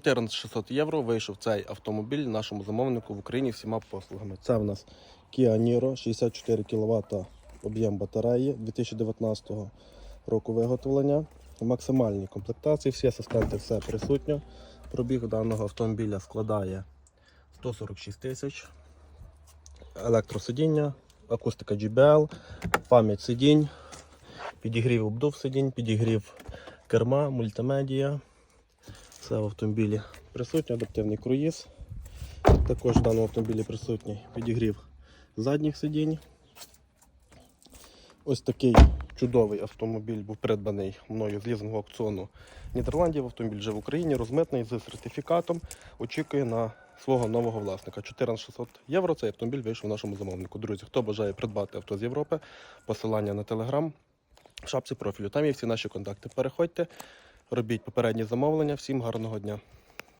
14600 євро вийшов цей автомобіль нашому замовнику в Україні всіма послугами. Це в нас Kia Niro, 64 кВт об'єм батареї 2019 року виготовлення. В максимальній комплектації, всі асистенти, все присутньо. Пробіг даного автомобіля складає 146 тисяч. Електросидіння, акустика GBL, пам'ять сидінь, підігрів обдув сидінь, підігрів керма, мультимедія. Все в автомобілі присутній, адаптивний круїз. Також в даному автомобілі присутній підігрів задніх сидінь. Ось такий чудовий автомобіль був придбаний мною з лізингового аукціону Нідерландів. Автомобіль вже в Україні, розмитний з сертифікатом. Очікує на свого нового власника. 14600 євро. Цей автомобіль вийшов нашому замовнику. Друзі, хто бажає придбати авто з Європи, посилання на телеграм в шапці профілю. Там є всі наші контакти. Переходьте, робіть попередні замовлення. Всім гарного дня.